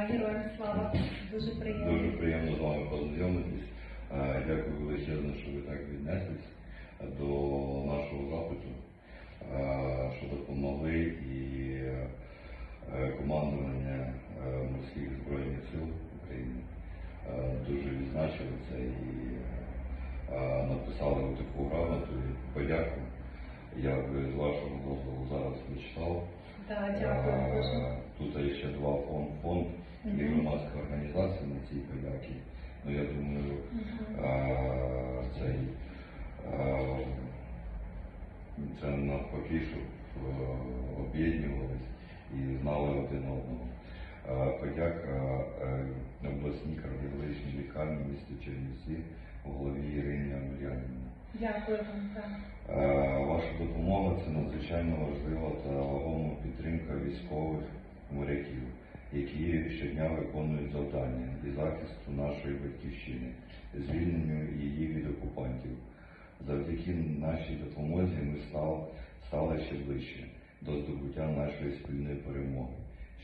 Героям слава. Дуже приємно. Дуже приємно з вами познайомитись. Дякую величезно, що ви так віднеслись до нашого запиту, що допомогли і командування морських збройних сил України дуже відзначили це і написали таку грамоту і подяку. Я би з вашого дозволу зараз прочитав. Да, дякую дуже. Тут є ще два фонд, фонд і громадська організація на цій подяки. Ну я думаю, цей це навпаки, щоб е, об'єднувались і знали один одного. Подяка е, обласній кардіологічній лікарні міста Чернівці голові Ірині Амельянівні. Дякую. Е, Ваша допомога це надзвичайно важлива та вагома підтримка військових моряків, які щодня виконують завдання і захисту нашої батьківщини, звільненню її від окупантів. Завдяки нашій допомозі ми стали, стали ще ближче до здобуття нашої спільної перемоги.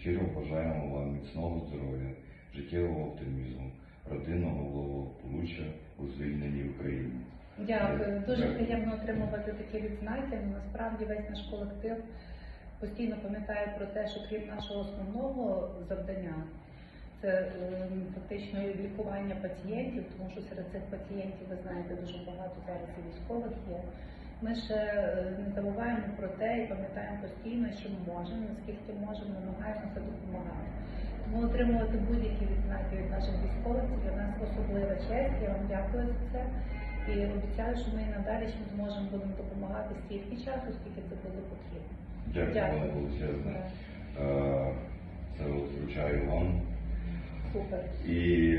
Щиро бажаємо вам міцного здоров'я, життєвого оптимізму, родинного благополуччя у звільненій Україні. Дякую. Дуже приємно отримувати такі відзнаки. Ну, Насправді весь наш колектив постійно пам'ятає про те, що крім нашого основного завдання, це ем, фактично лікування пацієнтів, тому що серед цих пацієнтів, ви знаєте, дуже багато зараз і військових є. Ми ще е, не забуваємо про те і пам'ятаємо постійно, що ми можемо, наскільки можемо, намагаємося допомагати. Тому отримувати будь-які відзнаки від наших військових це для нас особлива честь. Я вам дякую за це. І обіцяю, що ми надалі ще зможемо будемо допомагати стільки часу, скільки це буде потрібно. Дякую вам величезне. Е, Це вручаю вам. Супер. І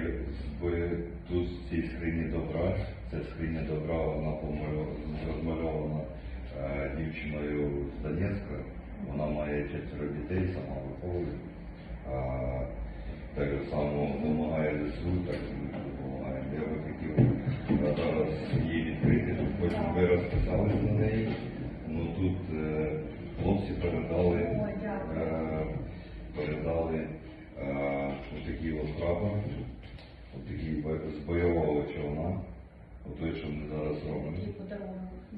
тут в цій скрині добра, це скриня добра, вона розмальована е, дівчиною з Донецька. Вона має четверо дітей, сама виховує. Е, Так само допомагає ЗСУ, так ви розписались неї. Ну тут е, хлопці передали, е, передали е, отакий от прапор, отакий з бойового човна. Отой, що ми зараз робимо.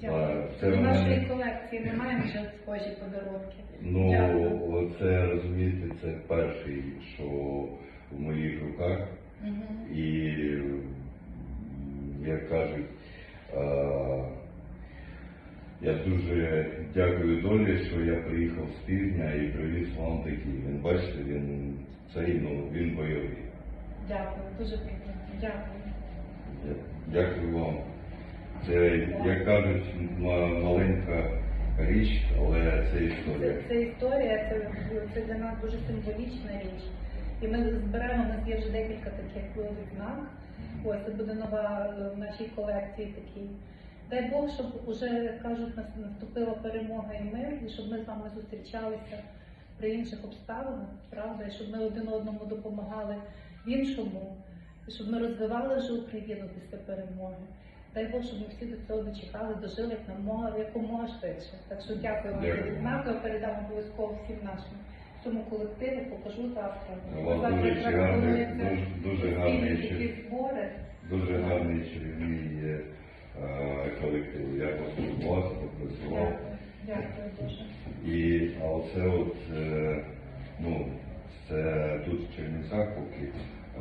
Дякую. це У в нашої мене- колекції немає вже схожі подарунки. Ну, Дякую. оце розумієте, це перший, що в моїх руках. Мгм. І, м, як кажуть, е, я дуже дякую долі, що я приїхав з півдня і привіз вам такий. Він бачите, він цей, ну, він бойовий. Дякую, дуже приємно. Дякую. Дякую вам. Це, як кажуть, маленька річ, але це історія. Це, це історія, це, це для нас дуже символічна річ. І ми зберемо, у нас є вже декілька таких відзнак. Ось це буде нова е, в нашій колекції такий. Дай Бог, щоб уже, як кажуть, нас наступила перемога і мир, і щоб ми з вами зустрічалися при інших обставинах, правда, і щоб ми один одному допомагали в іншому, і щоб ми розвивали вже Україну після перемоги. Дай Бог, щоб ми всі до цього дочекали, дожили як якомога швидше. Так що дякую вам за відзнаку, я передам обов'язково всім нашим цьому колективу, покажу завтра. У вас Завтра дуже гарний- збори. Дуже гарний чарівний е. Я поспілкувався, попрацював. Дякую, дуже. І а оце от, е, ну, це тут в Чернівцях, поки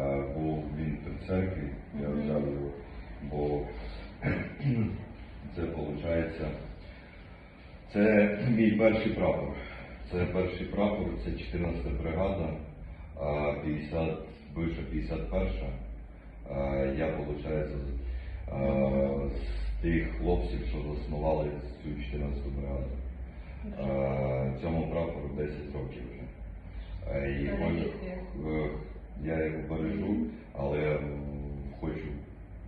е, був він при церкві, я взяв його, бо це виходить, це мій перший прапор. Це перший прапор, це 14 бригада, а 50, бивша 51. А, Я, виходить, тих хлопців, що заснували цю 14 бригаду. Е, Цьому прапору 10 років вже. Е, І е, я його бережу, але хочу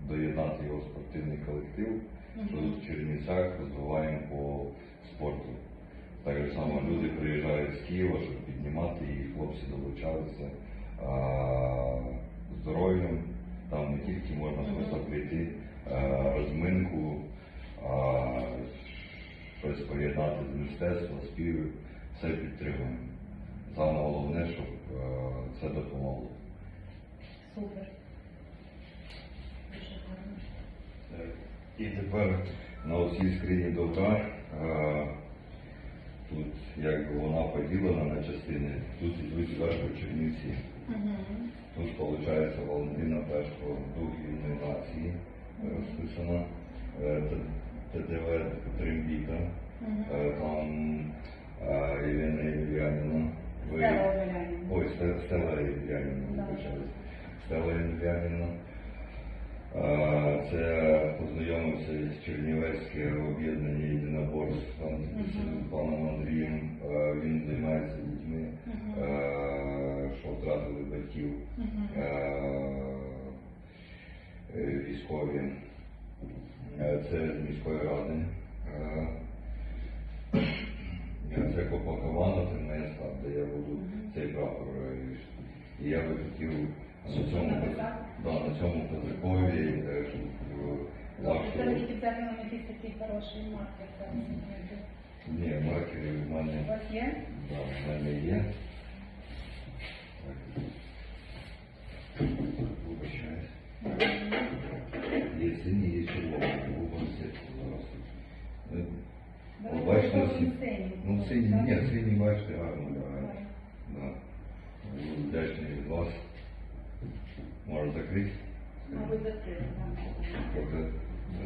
доєднати його спортивний колектив, що тут в Чернівцях розвиваємо по спорту. Так само люди приїжджають з Києва, щоб піднімати, і хлопці долучалися а, здоров'ям. Там не тільки можна Прийти, а, розминку, щось поєднати з мистецтва, співів, все підтримуємо. Саме головне, щоб е, це допомогло. Супер. Е, І тепер на оцій скрині добра, е, тут якби вона поділена на частини, тут ідуть зверху Чернівці. Тут виходить Валентина Пешко, дух вільної нації розписана, Е, Т- ТТВ Трембіта. Е, там. Ви- Стелла Омеляніна. Ой, Сте- Стелла Євгенівна, Да. вибачаюсь. Стелла Євгенівна. Е, Це познайомився з Чернівецьке об'єднання єдиноборств там з паном Андрієм. Е, Він займається дітьми, втратили батьків е, е, військові. Е, Це з міської ради. Це Копакована, це моя став, де я буду цей прапор. І я би хотів на цьому, да, на цьому козакові, е, щоб е, легше. Треба взяти нам якийсь такий хороший маркер. Ні, маркерів в мене, У вас є? да, в мене є. Так. Вибачаюсь. Є сині, є червоні, виборці зараз. Е, Давайте От бачите, попробуємо всі- синій. ну сині, Так? ні, сині бачите, гарно лягають. Давай. Да. Буду вдячний від вас. Може закрити? Мабуть, закрити. так. Трохи.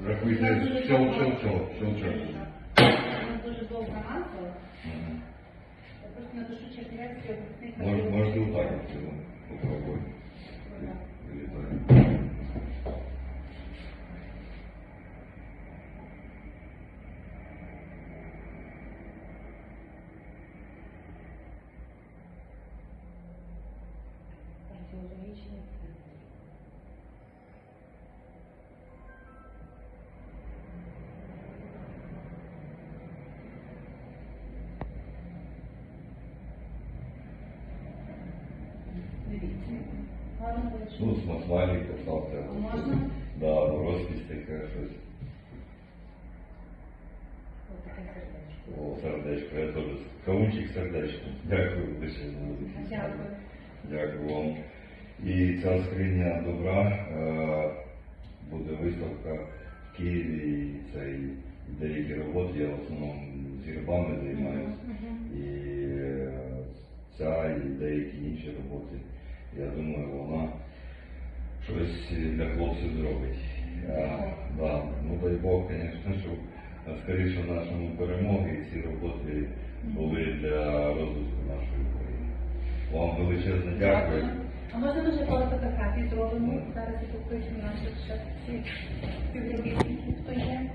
Рахуйте, щел, щел, щел, щел, щел. Вона дуже довга назва. Просто напишу Чернівецький обласний Мож- хартійний Можете інститут. отак от цього попробувати. Да. Ну, смазмайлик поставте. А можна? Да, розпись таке щось. О, сердечко, я теж. Кавунчик сердечко. Дякую, лише Дякую. Дякую вам. І ця скриня добра е, буде виставка в Києві. І цей деякі роботи, я в основному з грибами займаюся. І е, ця і деякі інші роботи, я думаю, вона щось для хлопців зробить. А, да, Ну дай Бог, звісно, щоб скоріше в нашому перемоги і ці роботи були для розвитку нашої України. Вам величезне дякую. А можна дуже коротко фотографії зробимо зараз і покличемо наших співробітників, хто є.